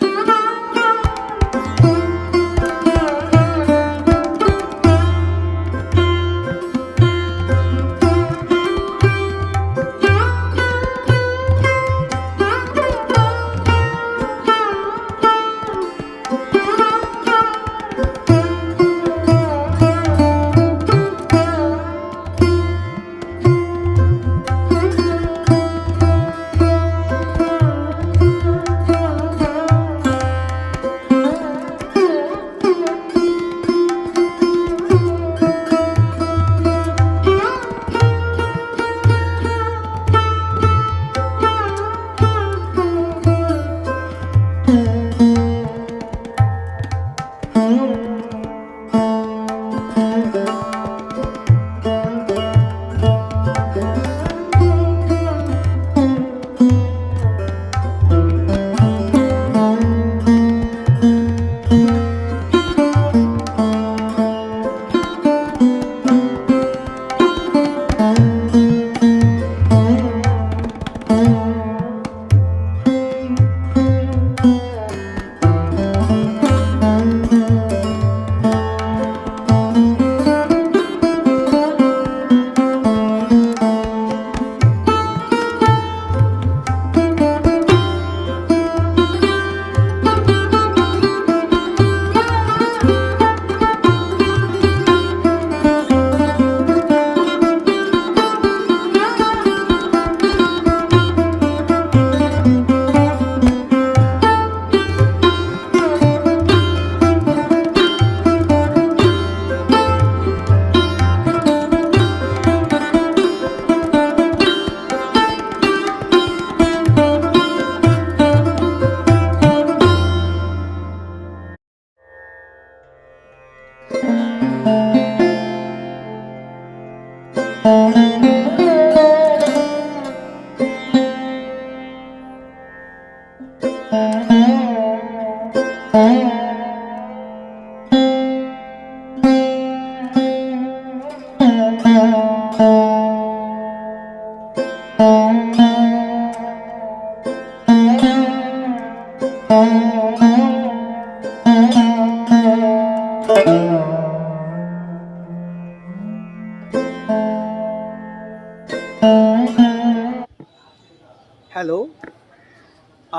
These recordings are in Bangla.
Bye.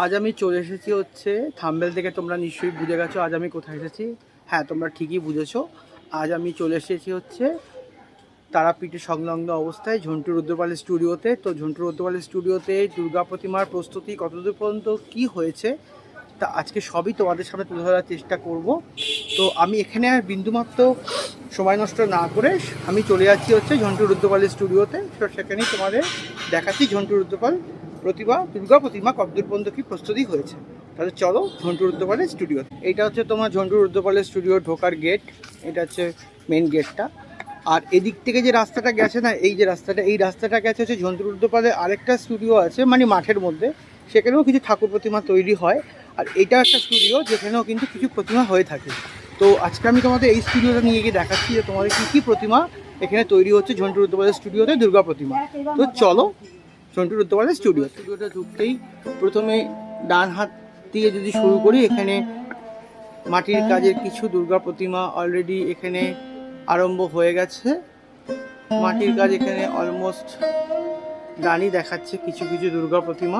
আজ আমি চলে এসেছি হচ্ছে থাম্বেল থেকে। তোমরা নিশ্চয়ই বুঝে গেছো আজ আমি কোথায় এসেছি। হ্যাঁ তোমরা ঠিকই বুঝেছ। আজ আমি চলে এসেছি হচ্ছে তারাপীঠে সংলগ্ন অবস্থায় ঝন্টু রুদ্রপালের স্টুডিওতে। তো ঝন্টু রুদ্রপালের স্টুডিওতে দুর্গা প্রতিমার প্রস্তুতি কতদূর পর্যন্ত কি হয়েছে, তা আজকে সবই তোমাদের সামনে তুলে ধরার চেষ্টা করব। তো আমি এখানে আর বিন্দুমাত্র সময় নষ্ট না করে আমি চলে যাচ্ছি হচ্ছে ঝন্টু রুদ্রপালের স্টুডিওতে। তো সেখানেই তোমাদের দেখাচ্ছি ঝন্টু রুদ্রপাল প্রতিভা দুর্গা প্রতিমা পর্যন্ত কি প্রস্তুতি হয়েছে। তাহলে চলো ঝন্টুর রুদ্রপালের স্টুডিও এটা হচ্ছে তোমার ঝন্টুর রুদ্রপালের স্টুডিও ঢোকার গেট এটা হচ্ছে মেন গেটটা আর এদিক থেকে যে রাস্তাটা গেছে না, এই যে রাস্তাটা, এই রাস্তাটা গেছে হচ্ছে ঝন্টুর রুদ্রপালের আরেকটা স্টুডিও আছে মানে মাঠের মধ্যে। সেখানেও কিছু ঠাকুর প্রতিমা তৈরি হয়। আর এটা একটা স্টুডিও যেখানেও কিন্তু কিছু প্রতিমা হয়ে থাকে। তো আজকে আমি তোমাদের এই স্টুডিওটা নিয়ে গিয়ে দেখাচ্ছি যে তোমাদের কী কী প্রতিমা এখানে তৈরি হচ্ছে ঝন্টুর রুদ্রপালের স্টুডিওতে দুর্গা প্রতিমা। তো চলো ঝন্টু রুদ্রপালের স্টুডিও স্টুডিওটা ঢুকতেই প্রথমে ডান হাত দিয়ে যদি শুরু করি, এখানে মাটির কাজের কিছু দুর্গা প্রতিমা অলরেডি এখানে আরম্ভ হয়ে গেছে। মাটির কাজ এখানে অলমোস্ট গানই দেখাচ্ছে কিছু কিছু দুর্গা প্রতিমা।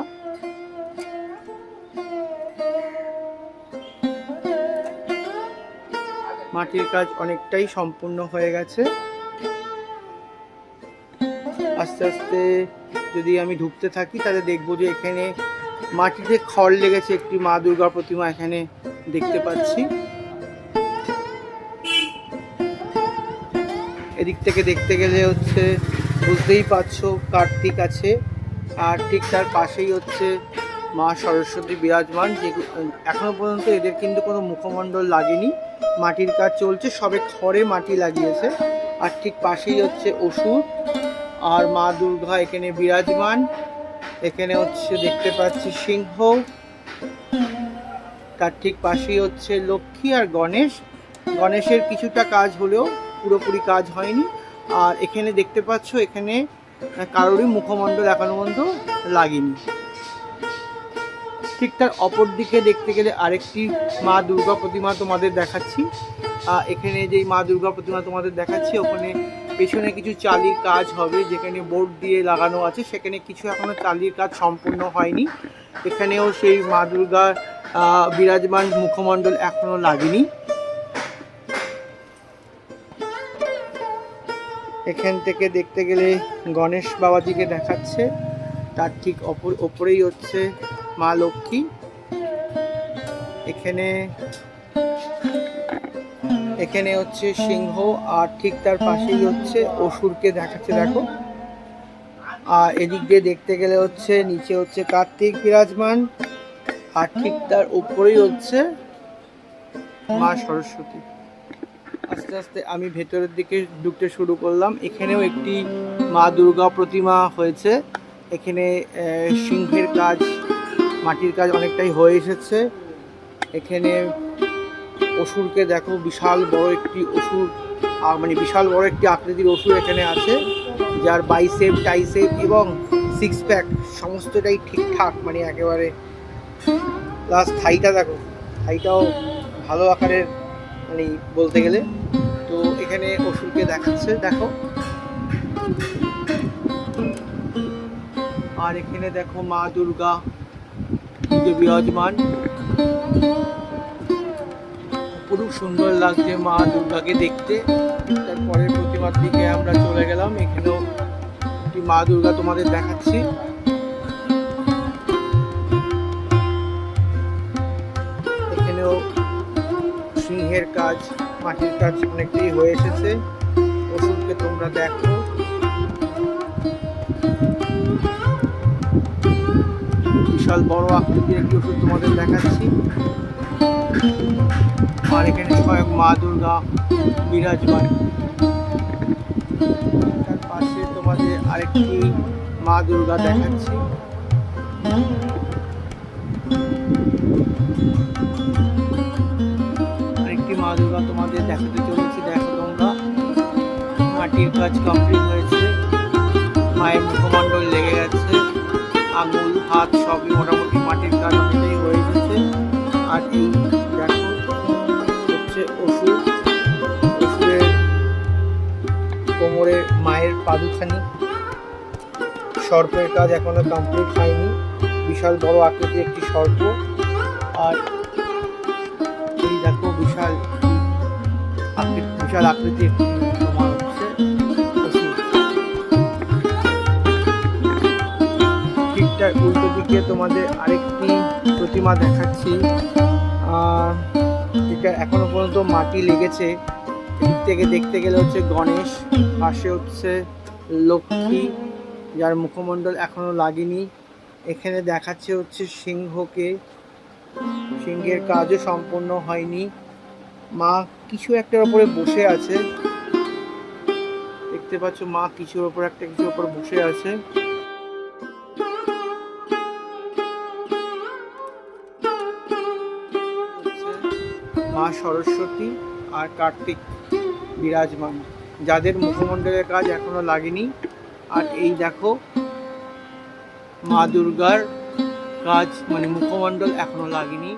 মাটির কাজ অনেকটাই সম্পূর্ণ হয়ে গেছে। আস্তে আস্তে যদি আমি ঢুকতে থাকি, তাহলে দেখব যে এখানে মাটিতে খড় লেগেছে, একটি মা দুর্গা প্রতিমা এখানে দেখতে পাচ্ছি। এদিক থেকে দেখতে গেলে হচ্ছে, বুঝতেই পারছ কার্তিক আছে, আর ঠিক তার পাশেই হচ্ছে মা সরস্বতী বিরাজমান, যে এখনও পর্যন্ত এদের কিন্তু কোনো মুখমণ্ডল লাগেনি। মাটির কাজ চলছে, সবে খড়ে মাটি লাগিয়েছে, আর ঠিক পাশেই হচ্ছে অসুর। আর মা দুর্গা এখানে বিরাজমান। এখানে হচ্ছে দেখতে পাচ্ছি সিংহ। তার ঠিক পাশেই হচ্ছে লক্ষ্মী আর গণেশ। গণেশের কিছুটা কাজ হলেও পুরোপুরি কাজ হয়নি। আর এখানে দেখতে পাচ্ছ, এখানে কারোরই মুখমণ্ডল এখনও পর্যন্ত লাগেনি। ঠিক তার অপর দিকে দেখতে গেলে আরেকটি মা দুর্গা প্রতিমা তোমাদের দেখাচ্ছি। এখানে যেই মা দুর্গা প্রতিমা তোমাদের দেখাচ্ছি, ওখানে পেছনে কিছু চালির কাজ হবে, যেখানে বোর্ড দিয়ে লাগানো আছে, সেখানে কিছু এখনও চালির কাজ সম্পূর্ণ হয়নি। এখানেও সেই মা দুর্গার বিরাজমান মুখমণ্ডল এখনও লাগেনি। এখান থেকে দেখতে গেলে গণেশ বাবাজিকে দেখাচ্ছে, তার ঠিক অপর, ওপরেই হচ্ছে মা লক্ষ্মী। এখানে এখানে হচ্ছে সিংহ আর ঠিক তার পাশেই হচ্ছে অসুরকে দেখাচ্ছে, দেখো। আর এদিক দিয়ে দেখতে গেলে হচ্ছে নিচে হচ্ছে কার্তিক বিরাজমান, আর ঠিক তার উপরেই হচ্ছে মা সরস্বতী। আস্তে আস্তে আমি ভেতরের দিকে ঢুকতে শুরু করলাম। এখানেও একটি মা দুর্গা প্রতিমা হয়েছে। এখানে সিংহের কাজ, মাটির কাজ অনেকটাই হয়ে এসেছে। এখানে অসুরকে দেখো, বিশাল বড় একটি অসুর মানে বিশাল বড় একটি আকৃতির অসুর এখানে আছে, যার বাইসেপ টাইসেপ এবং সিক্স প্যাক সমস্তটাই ঠিকঠাক মানে একেবারে প্লাস থাইটা দেখো থাইটাও ভালো আকারের মানে বলতে গেলে। তো এখানে অসুরকে দেখাচ্ছে, দেখো। আর এখানে দেখো মা দুর্গা বিরাজমান। খুব সুন্দর লাগছে মা দুর্গাকে দেখতে। তারপরে প্রতিমার দিকে আমরা চলে গেলাম। এখানেও একটি মা দুর্গা তোমাদের দেখাচ্ছি। এখানেও সিংহের কাজ, মাটির কাজ অনেকটাই হয়ে এসেছে। ওষুধকে তোমরা দেখো। বিশাল বড় আকৃতির একটি ওষুধ তোমাদের দেখাচ্ছি। আর এখানে স্বয়ং মা দুর্গা বিরাজমান তার পাশে তোমাদের আরেকটি মা দুর্গা দেখাচ্ছি। আরেকটি মা দুর্গা তোমাদের দেখাতে চলেছি, দেখো তোমরা। মাটির কাজ কমপ্লিট হয়েছে। মায়ের মুখমণ্ডল লেগে গেছে। আঙুল, হাত সবই মোটামুটি মাটির কাজ অনেকটাই হয়ে গেছে। আর এই কোমরে মায়ের পাদুখানি। সর্পের কাজ এখনও কমপ্লিট হয়নি। বিশাল বড় আকৃতির একটি সর্প। আর এই দেখো বিশাল বিশাল আকৃতির ঠিকঠাক উল্টো দিকে তোমাদের আরেকটি প্রতিমা দেখাচ্ছি। আহ, এটা এখনও পর্যন্ত মাটি লেগেছে। এদিক থেকে দেখতে গেলে হচ্ছে গণেশ, পাশে হচ্ছে লক্ষ্মী, যার মুখমণ্ডল এখনও লাগেনি। এখানে দেখাচ্ছে হচ্ছে সিংহকে। সিংহের কাজও সম্পূর্ণ হয়নি। মা কিছু একটার ওপরে বসে আছে। দেখতে পাচ্ছ মা কিছুর ওপর একটা কিছুর ওপর বসে আছে। সরস্বতী আর কার্তিক বিরাজমান, যাদের মুখমণ্ডলের কাজ এখনও লাগেনি। আর এই দেখো, মা দুর্গার কাজ মানে মুখমণ্ডল এখনও লাগেনি।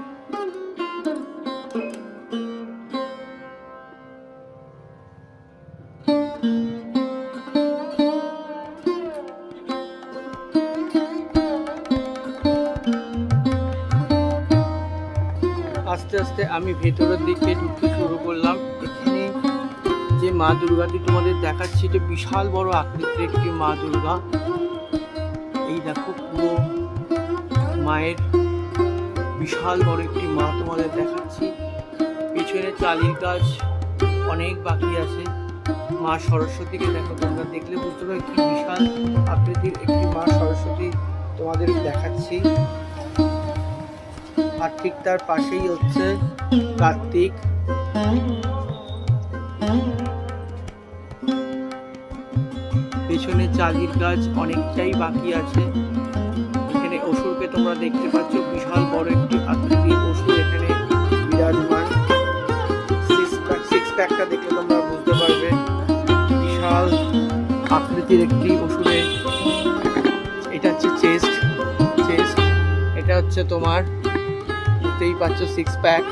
আমি ভেতরের দিকে ঢুকতে শুরু করলাম। এখানে যে মা দুর্গাটি তোমাদের দেখাচ্ছি, এটা বিশাল বড় আকৃতির একটি মা দুর্গা। এই দেখো, পুরো মায়ের বিশাল বড় একটি মা তোমাদের দেখাচ্ছি। পেছনে চালির কাজ অনেক বাকি আছে। মা সরস্বতীকে দেখো, তোমরা দেখলে বুঝতে পারো কি বিশাল আকৃতির একটি মা সরস্বতী তোমাদের দেখাচ্ছি। আর ঠিক তার পাশেই হচ্ছে কার্তিক। পেছনে চালির গাছ অনেকটাই বাকি আছে। এখানে অসুরকে তোমরা দেখতে পাচ্ছ, বিশাল বড় একটি আকৃতির অসুর এখানে বিরাজমান। সিক্স প্যাকটা দেখলে তোমরা বুঝতে পারবে। বিশাল আকৃতির একটি অসুরের, এটা হচ্ছে চেস্ট চেস্ট এটা হচ্ছে তোমার বুঝতেই পারছ সিক্স প্যাক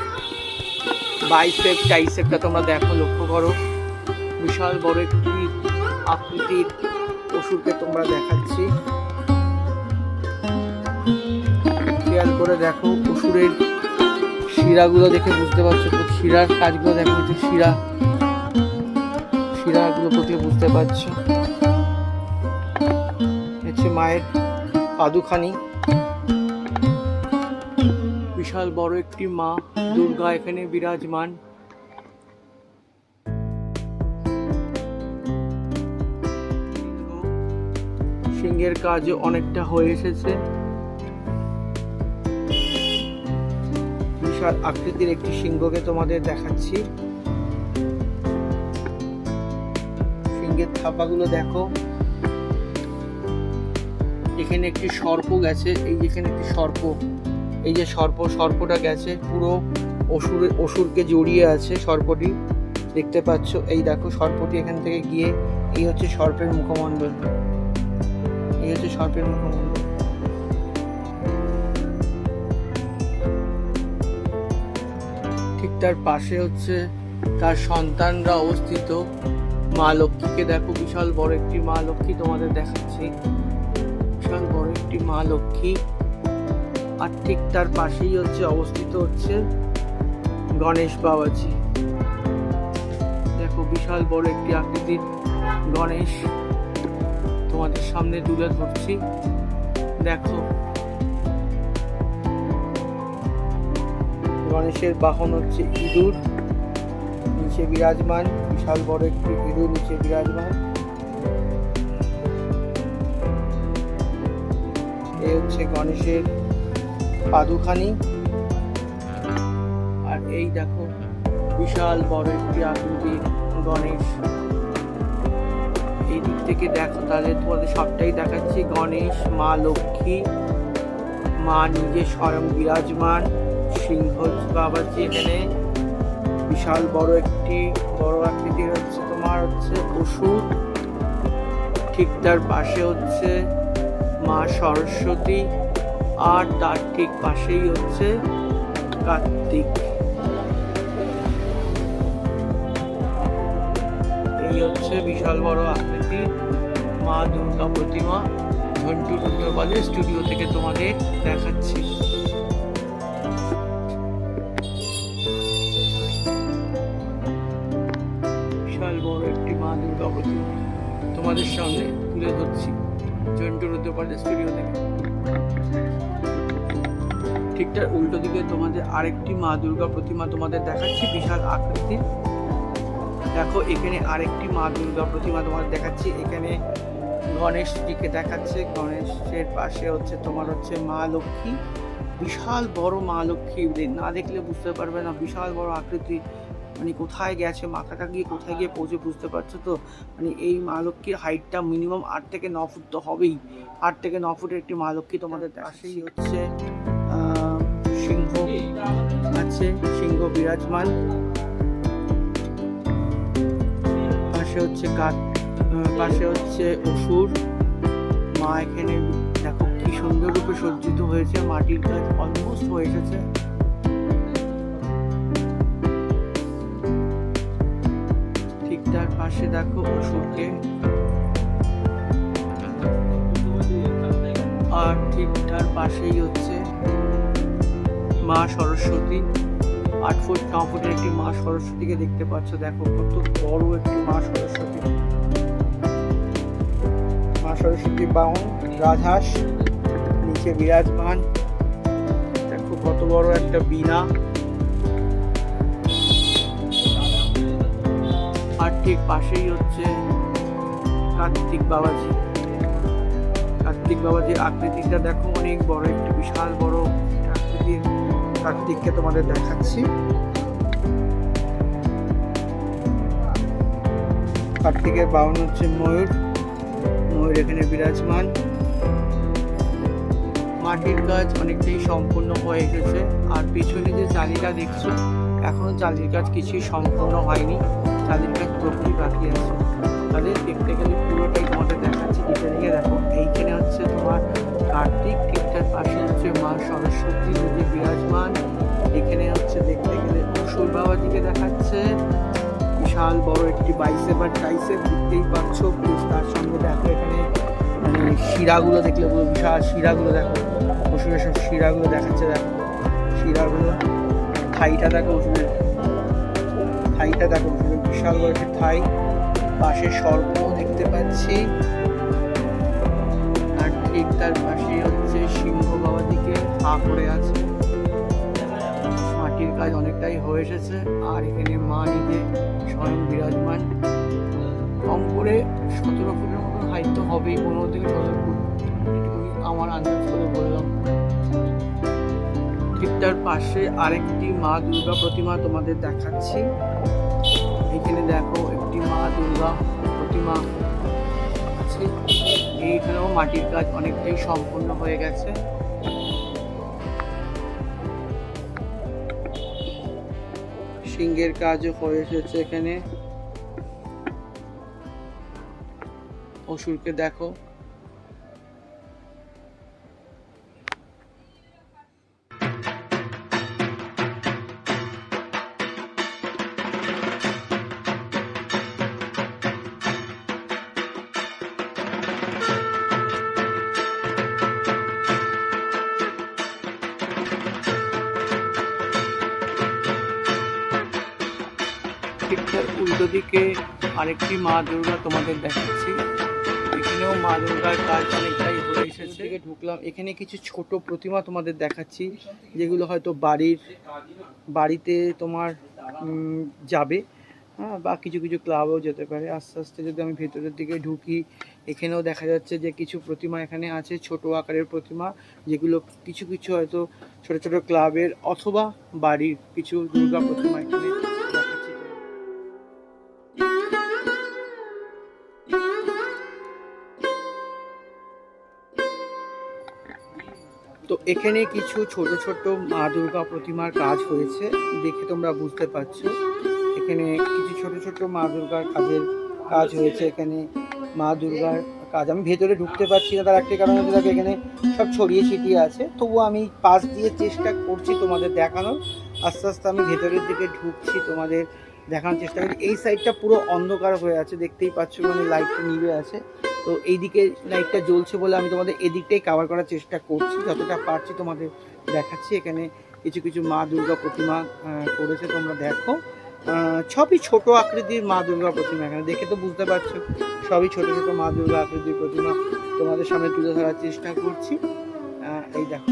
বাইসেপ টাইসেপটা তোমরা দেখো, লক্ষ্য করো। বিশাল বড় একটি আকৃতির পশুরকে তোমরা দেখাচ্ছি। খেয়াল করে দেখো পশুরের শিরাগুলো দেখে বুঝতে পারছ শিরার কাজগুলো দেখো যে শিরা। শিরাগুলো প্রতি বুঝতে পারছ। হচ্ছে মায়ের পাদুখানি। বিশাল বড় একটি মা দুর্গা এখানে বিরাজমান। সিংহের কাজ অনেকটা হয়ে এসেছে। বিশাল আকৃতির একটি সিংহকে তোমাদের দেখাচ্ছি। সিংহের থাপাগুলো দেখো। এখানে একটি সর্প গেছে, এই যেখানে একটি সর্প। এই যে সর্প, সর্পটা গেছে, পুরো অসুর, অসুরকে জড়িয়ে আছে সর্পটি। দেখতে পাচ্ছ, এই দেখো সর্পটি এখান থেকে গিয়ে, এই হচ্ছে সর্পের মুখমণ্ডল। এই হচ্ছে সর্পের মুখমণ্ডল। ঠিক তার পাশে হচ্ছে তার সন্তানরা অবস্থিত। মা লক্ষ্মীকে দেখো, বিশাল বড় একটি মা লক্ষ্মী তোমাদের দেখাচ্ছি। বিশাল বড় একটি মা লক্ষ্মী। আর ঠিক তার পাশেই হচ্ছে, অবস্থিত হচ্ছে গণেশ বাবাজি। দেখো, বিশাল বড় একটি আকৃতির গণেশ তোমাদের সামনে তুলে ধরছি। দেখো, গণেশের বাহন হচ্ছে ইঁদুর, নিচে বিরাজমান, বিশাল বড় একটি ইঁদুর নিচে বিরাজমান। এ হচ্ছে গণেশের পাদুখানি। আর এই দেখো, বিশাল বড় একটি আকৃতির গণেশ। এই দিক থেকে দেখো, তাহলে তোমাদের সবটাই দেখাচ্ছি। গণেশ, মা লক্ষ্মী, মা নিজে স্বয়ং বিরাজমান সিংহ বাবাজি এখানে। বিশাল বড় একটি, বড় আকৃতির হচ্ছে তোমার হচ্ছে ওষুধ ঠিক তার পাশে হচ্ছে মা সরস্বতী। আর তার ঠিক পাশেই হচ্ছে কার্তিক। এই হচ্ছে বিশাল বড় আকৃতি, মা দুর্গা প্রতিমা। ঝন্টু রুদ্রপালের স্টুডিও থেকে তোমাদের দেখাচ্ছি। বিশাল বড় একটি মা তোমাদের সামনে তুলে ধরছি। ঝন্টু রুদ্রপালের স্টুডিও থেকে। তার উল্টো দিকে তোমাদের আরেকটি মা দুর্গা প্রতিমা তোমাদের দেখাচ্ছি বিশাল আকৃতির। দেখো এখানে আরেকটি মা দুর্গা প্রতিমা তোমাদের দেখাচ্ছি। এখানে গণেশজিকে দেখাচ্ছে। গণেশের পাশে হচ্ছে তোমার হচ্ছে মা লক্ষ্মী। বিশাল বড় মা লক্ষ্মী। না দেখলে বুঝতে পারবে না বিশাল বড় আকৃতি। মানে কোথায় গেছে মাথাটা গিয়ে কোথায় গিয়ে পৌঁছে বুঝতে পারছ তো? মানে এই মা লক্ষ্মীর হাইটটা মিনিমাম আট থেকে ন ফুট তো হবেই। আট থেকে ন ফুটের একটি মা লক্ষ্মী তোমাদের পাশেই হচ্ছে আছে সিংহ বিরাজমান। পাশে হচ্ছে কাঠ পাশে হচ্ছে অসুর। মা এখানে দেখো কি সুন্দর রূপে সজ্জিত হয়েছে, মাটির কাজ অলমোস্ট হয়ে এসেছে। ঠিক পাশে দেখো অসুরকে। আর ঠিক পাশেই হচ্ছে মা সরস্বতী। আট ফুট, ন একটি মা সরস্বতীকে দেখতে পাচ্ছ। দেখো কত বড় একটি মা সরস্বতী। মা সরস্বতী বাহন রাজহাঁস নিচে বিরাজমান। দেখো কত বড় একটা বীণা। আর ঠিক পাশেই হচ্ছে কার্তিক বাবাজি। কার্তিক বাবাজির আকৃতিটা দেখো অনেক বড়, একটি বিশাল বড় কার্তিককে তোমাদের দেখাচ্ছি। কার্তিকের বাহন হচ্ছে ময়ূর। ময়ূর এখানে বিরাজমান। মাটির কাজ অনেকটাই সম্পূর্ণ হয়ে গেছে আর পিছনে যে জালিটা দেখছ, এখনও চালির কাজ কিছুই সম্পূর্ণ হয়নি। চালির কাজ পুরোপুরি বাকি আছে। তাহলে দেখতে গেলে পুরোটাই তোমাদের দেখাচ্ছি। দিকে দেখো, এইখানে হচ্ছে তোমার কার্তিক। হচ্ছে মা সরস্বতী দেবী বিরাজমান। এখানে হচ্ছে দেখতে গেলে অসুর বাবাজিকে দেখাচ্ছে। বিশাল বড় একটি বাইসে বা টাইসেপ দেখতেই পাচ্ছ তার সঙ্গে দেখো এখানে। মানে শিরাগুলো দেখলে পুরো বিশাল শিরাগুলো দেখো। অসুরের সব শিরাগুলো দেখাচ্ছে, দেখো। শিরাগুলো, থাইটা দেখো অসুরের থাইটা দেখো অসুরের বিশাল বড় একটি থাই। পাশে সর্প দেখতে পাচ্ছি। আর ঠিক তার পাশে হচ্ছে সিংহ। পা করে আছে। মাটির কাজ অনেকটাই হয়ে এসেছে। আর এখানে মা নিজে স্বয়ং বিরাজমান। কম করে সতেরো ফুটের মতো হাইট তো হবেই, পনেরো থেকে সতেরো ফুট। আমার আন্দাজ করে বললাম। ঠিক পাশে আরেকটি মা দুর্গা প্রতিমা তোমাদের দেখাচ্ছি। এখানে দেখো একটি মা দুর্গা প্রতিমা আছে। এইখানেও মাটির কাজ অনেকটাই সম্পূর্ণ হয়ে গেছে। সিংহের কাজও হয়ে এসেছে এখানে। অসুরকে দেখো। ঠিক তার উল্টো দিকে আরেকটি মা দুর্গা তোমাদের দেখাচ্ছি। এখানেও মা দুর্গার কাজ অনেকটাই হয়ে এসেছে। ঢুকলাম। এখানে কিছু ছোট প্রতিমা তোমাদের দেখাচ্ছি, যেগুলো হয়তো বাড়ির, বাড়িতে তোমার যাবে। হ্যাঁ বা কিছু কিছু ক্লাবেও যেতে পারে। আস্তে আস্তে যদি আমি ভেতরের দিকে ঢুকি, এখানেও দেখা যাচ্ছে যে কিছু প্রতিমা এখানে আছে, ছোট আকারের প্রতিমা, যেগুলো কিছু কিছু হয়তো ছোট ছোট ক্লাবের অথবা বাড়ির কিছু দুর্গা প্রতিমা এখানে এখানে কিছু ছোট ছোট মা দুর্গা প্রতিমার কাজ হয়েছে, দেখে তোমরা বুঝতে পারছ। এখানে কিছু ছোট ছোট মা দুর্গার কাজের কাজ হয়েছে, এখানে মা দুর্গার কাজ। আমি ভেতরে ঢুকতে পারছি না, তার একটা কারণ হচ্ছে দেখো, এখানে সব ছড়িয়ে ছিটিয়ে আছে। তবুও আমি পাশ দিয়ে চেষ্টা করছি তোমাদের দেখানোর। আস্তে আস্তে আমি ভেতরের দিকে ঢুকছি তোমাদের দেখানোর চেষ্টা করছি। এই সাইডটা পুরো অন্ধকার হয়ে আছে, দেখতেই পাচ্ছ মানে লাইটটা নিভে আছে। তো এইদিকে লাইটটা জ্বলছে বলে আমি তোমাদের এদিকটাই কাভার করার চেষ্টা করছি, যতটা পারছি তোমাদের দেখাচ্ছি। এখানে কিছু কিছু মা দুর্গা প্রতিমা করেছে, তোমরা দেখো। সবই ছোট আকৃতির মা দুর্গা প্রতিমা, এখানে দেখে তো বুঝতে পারছ। সবই ছোট ছোট মা দুর্গা আকৃতির প্রতিমা তোমাদের সামনে তুলে ধরার চেষ্টা করছি। এই দেখো।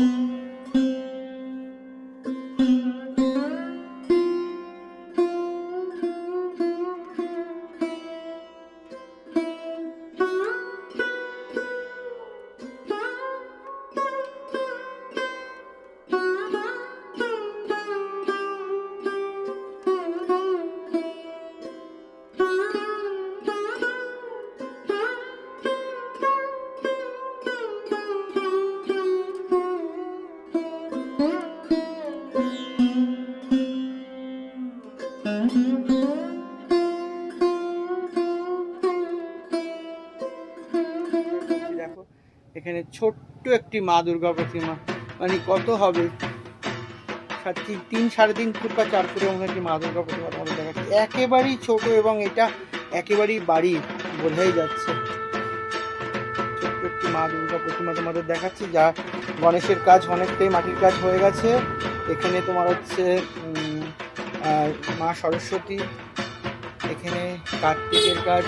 একটি মা দুর্গা প্রতিমা। মানে কত হবে? তিন- তিন, সাড়ে তিন ফুট বা চার ফুটের মতো একটি মা দুর্গা প্রতিমা তোমাদের দেখাচ্ছি। একেবারেই ছোট এবং এটা একেবারেই বাড়ি বোঝাই যাচ্ছে। ছোট্ট একটি মা দুর্গা প্রতিমা তোমাদের দেখাচ্ছি, যা গণেশের কাজ অনেকটাই মাটির কাজ হয়ে গেছে। এখানে তোমার হচ্ছে মা সরস্বতী। এখানে কার্তিকের কাজ।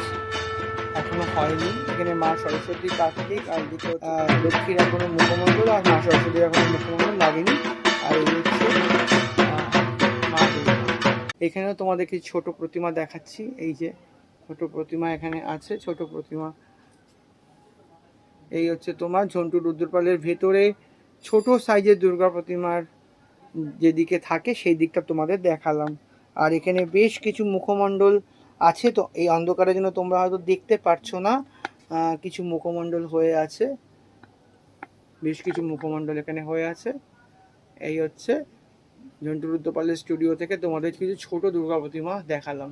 এখনও হয়নি। এখানে মা সরস্বতী কার্তিক আর দুটো লক্ষ্মীর এখনও মুখমণ্ডল, আর মা সরস্বতীর এখনও মুখমণ্ডল লাগেনি। আর হচ্ছে মা। এখানেও তোমাদেরকে ছোট প্রতিমা দেখাচ্ছি। এই যে, ছোট প্রতিমা এখানে আছে, ছোট প্রতিমা। এই হচ্ছে তোমার ঝন্টু রুদ্রপালের ভেতরে ছোট সাইজের দুর্গা প্রতিমার যেদিকে থাকে, সেই দিকটা তোমাদের দেখালাম। আর এখানে বেশ কিছু মুখমণ্ডল আছে তো? এই অন্ধকারের জন্য তোমরা হয়তো দেখতে পারছ না কিছু মুখমণ্ডল হয়ে আছে। বেশ কিছু মুখমণ্ডল এখানে হয়ে আছে। এই হচ্ছে ঝন্টু স্টুডিও থেকে তোমাদের কিছু ছোট দুর্গা প্রতিমা দেখালাম।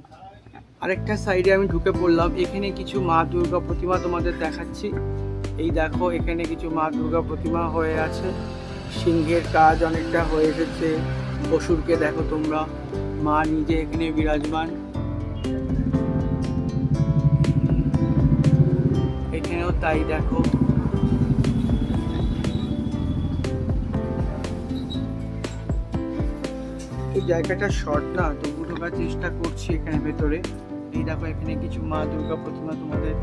আরেকটা সাইডে আমি ঢুকে পড়লাম। এখানে কিছু মা দুর্গা প্রতিমা তোমাদের দেখাচ্ছি। এই দেখো, এখানে কিছু মা দুর্গা প্রতিমা হয়ে আছে। সিংহের কাজ অনেকটা হয়ে এসেছে। অসুরকে দেখো তোমরা। মা নিজে এখানে বিরাজমান। তাই দেখো। এই জায়গাটা শর্ট না তবু ঢোকার চেষ্টা করছি এখানে ভেতরে। এই দেখো, এখানে কিছু মা দুর্গা প্রতিমা তোমাদের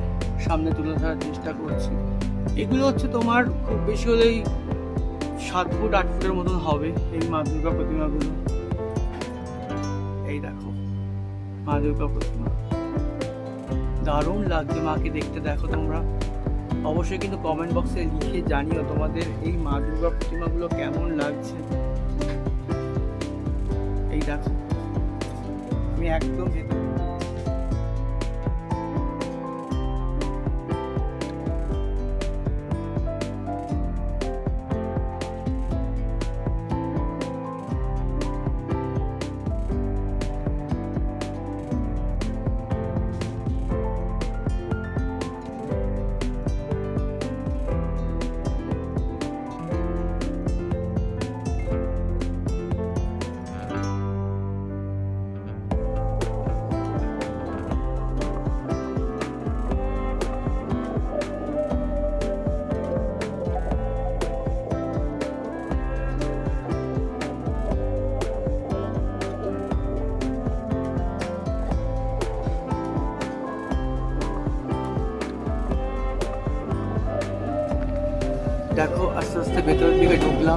সামনে তুলে ধরার চেষ্টা করছি। এগুলো হচ্ছে তোমার খুব বেশি হলেই সাত ফুট, আট ফুটের মতন হবে এই মা দুর্গা প্রতিমাগুলো। এই দেখো, মা দুর্গা প্রতিমা। দারুণ লাগছে মাকে দেখতে, দেখো তোমরা। অবশ্যই কিন্তু কমেন্ট বক্সে লিখে জানিও তোমাদের এই মা দুর্গা প্রতিমাগুলো কেমন লাগছে। এই দেখো, আমি একদম ভেতরে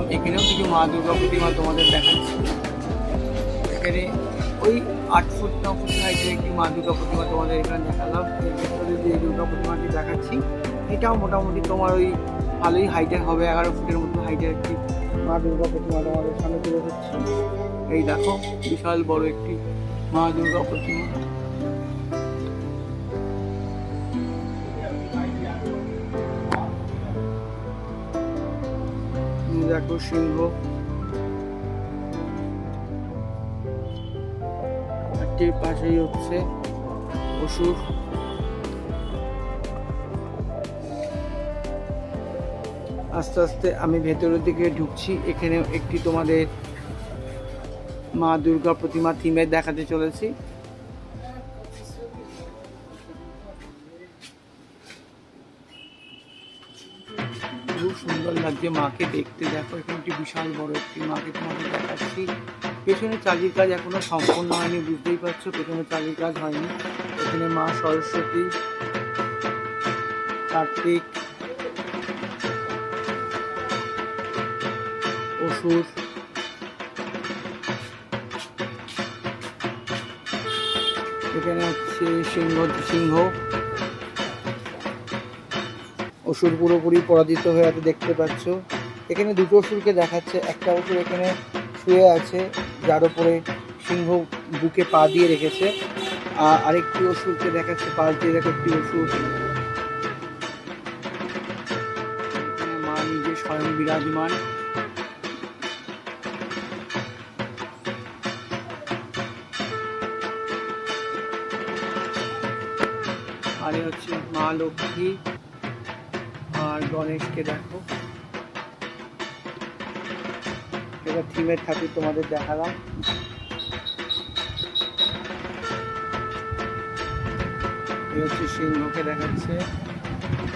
দিকে এখানেও কিছু মা দুর্গা প্রতিমা তোমাদের দেখাচ্ছি। এখানে ওই আট ফুট, ন ফুট হাইটের একটি মা দুর্গা প্রতিমা তোমাদের এখানে দেখালাম। এর যে দুর্গা প্রতিমাটি দেখাচ্ছি, এটাও মোটামুটি তোমার ওই ভালোই হাইটের হবে, এগারো ফুটের মতো হাইটের একটি মা দুর্গা প্রতিমা তোমাদের সামনে তুলে ধরছি। এই দেখো, বিশাল বড় একটি মা দুর্গা প্রতিমা। দেখো সিংহ। একটির পাশেই হচ্ছে অসুর আস্তে আস্তে আমি ভেতরের দিকে ঢুকছি। এখানে একটি তোমাদের মা দুর্গা প্রতিমা থিমে দেখাতে চলেছি। লাগছে মাকে দেখতে দেখো, এখানে একটি বিশাল বড় একটি মাকে তোমাকে দেখাচ্ছি। পেছনে চালির কাজ এখনও সম্পূর্ণ হয়নি, বুঝতেই পারছ? পেছনে চালির কাজ হয়নি। এখানে মা সরস্বতী, কার্তিক, অসুর, এখানে হচ্ছে সিংহ সিংহ। অসুর পুরোপুরি পরাজিত হয়ে আছে দেখতে পাচ্ছ। এখানে দুটো অসুরকে দেখাচ্ছে, একটা অসুর এখানে শুয়ে আছে, যার উপরে সিংহ বুকে পা দিয়ে রেখেছে, আর আরেকটি অসুরকে দেখাচ্ছে পাশ দিয়ে রেখে একটি অসুর। মা নিজে স্বয়ং বিরাজমান। আর হচ্ছে মা লক্ষ্মী। আর গণেশকে দেখো। এবার থিমের ঠাকুর তোমাদের দেখালাম। হচ্ছে সিংহকে দেখাচ্ছে।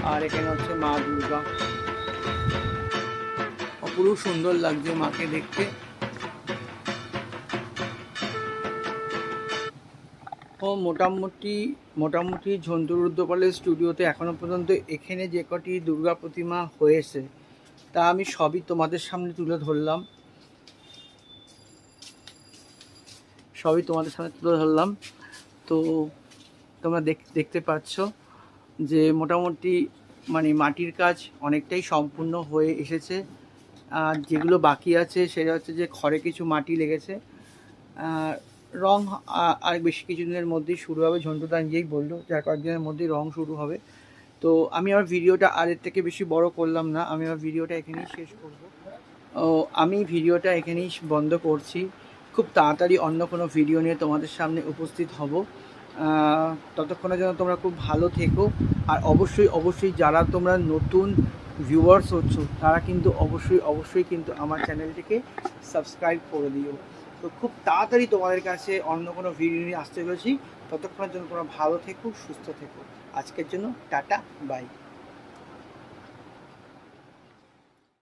আর এখানে হচ্ছে মা দুর্গা। অপরূপ সুন্দর লাগছে মাকে দেখতে। ও মোটামুটি মোটামুটি ঝন্টুর রুদ্রপালের স্টুডিওতে এখনও পর্যন্ত এখানে যে কটি দুর্গা প্রতিমা হয়েছে, তা আমি সবই তোমাদের সামনে তুলে ধরলাম। সবই তোমাদের সামনে তুলে ধরলাম। তো তোমরা দেখ, দেখতে পাচ্ছ যে মোটামুটি মানে মাটির কাজ অনেকটাই সম্পূর্ণ হয়ে এসেছে। আর যেগুলো বাকি আছে, সেটা হচ্ছে যে খড়ে কিছু মাটি লেগেছে। আর রং আর বেশি কিছুদিনের মধ্যেই শুরু হবে। ঝন্টুদা নিজেই বলল যে আর কয়েকদিনের মধ্যেই রং শুরু হবে। তো আমি আমার ভিডিওটা আর এর থেকে বেশি বড় করলাম না, আমি আমার ভিডিওটা এখানেই শেষ করব। ও, আমি ভিডিওটা এখানেই বন্ধ করছি। খুব তাড়াতাড়ি অন্য কোনো ভিডিও নিয়ে তোমাদের সামনে উপস্থিত হব। ততক্ষণের জন্য তোমরা খুব ভালো থেকো। আর অবশ্যই অবশ্যই যারা তোমরা নতুন ভিউয়ার্স হচ্ছ, তারা কিন্তু অবশ্যই অবশ্যই কিন্তু আমার চ্যানেলটিকে সাবস্ক্রাইব করে দিও। তো খুব তাড়াতাড়ি তোমাদের কাছে অন্য কোনো ভিডিও নিয়ে আসতে চলেছি। ততক্ষণের জন্য তোমরা ভালো থেকো, সুস্থ থেকো। আজকের জন্য টাটা বাই